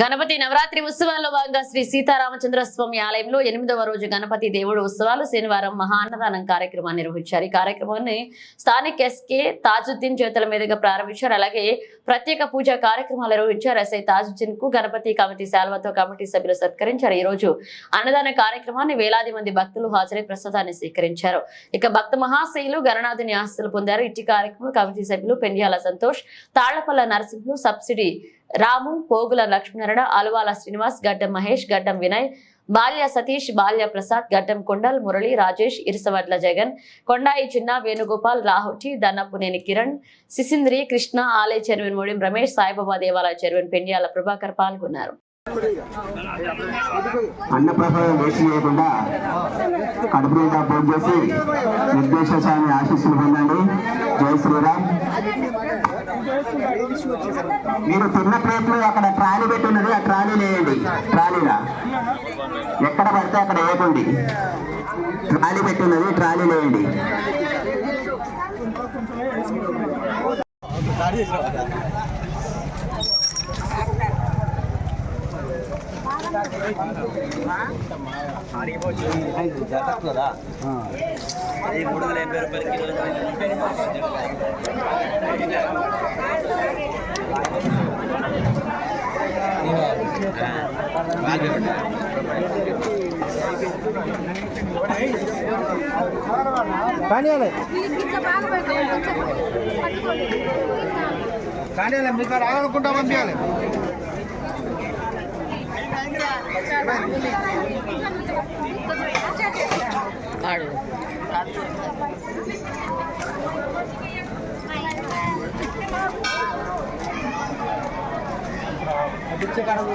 గణపతి నవరాత్రి ఉత్సవాల్లో భాగంగా శ్రీ సీతారామచంద్ర స్వామి ఆలయంలో ఎనిమిదవ రోజు గణపతి దేవుడు ఉత్సవాలు శనివారం మహాన్నదానం కార్యక్రమాన్ని నిర్వహించారు. ఈ కార్యక్రమాన్ని స్థానిక ఎస్కే తాజుద్దీన్ చేతుల మీదుగా ప్రారంభించారు. అలాగే ప్రత్యేక పూజా కార్యక్రమాలు నిర్వహించారు. ఎస్ఐ తాజుద్దీన్కు గణపతి కమిటీ శాల్వతో కమిటీ సభ్యులు సత్కరించారు. ఈ రోజు అన్నదాన కార్యక్రమాన్ని వేలాది మంది భక్తులు హాజరై ప్రసాదాన్ని స్వీకరించారు. ఇక భక్త మహాశైలు గణనాథుని ఆస్తులు పొందారు. ఇట్టి కార్యక్రమం కమిటీ సభ్యులు పెండియాల సంతోష్ తాళ్ళపల్ల నరసింహులు సబ్సిడీ రాము పోగుల లక్ష్మీనారాయణ అలవాల శ్రీనివాస్ గడ్డం మహేష్ గడ్డం వినయ్ బాల్య సతీష్ బాల్య ప్రసాద్ గడ్డం కొండల్ మురళి రాజేష్ ఇరుసవడ్ల జగన్ కొండాయి చిన్న వేణుగోపాల్ రాహుటి దన్నపునేని కిరణ్ సిసింద్రి కృష్ణ ఆలయ చైర్మన్ మోడిం రమేష్ సాయిబాబా దేవాలయ చైర్మన్ పెండియాల ప్రభాకర్ పాల్గొన్నారు. అన్నప్రసాదం వేస్ట్ చేయకుండా కడుపు నిండా భోజనం చేసి నిర్దేశ ఆశీస్సులు పొందండి. జై శ్రీరామ్. మీరు తిన్న ప్లేట్లు అక్కడ ట్రాలీ పెట్టి ఉన్నది ఆ ట్రాలీ వేయండి ట్రాలీలా? ఎక్కడ పడితే అక్కడ వేయకండి. ట్రాలీ పెట్టి ఉన్నది ట్రాలీ వేయండి వేల ఎనభై బాగా కిలో పట్టుకోండి కానీ మీకు రావాలనుకుంటా పంపించాలి. అన్న మాకు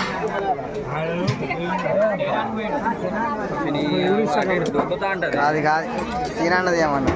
దించే కాదు కాదు. తినన్నది ఏమన్నా?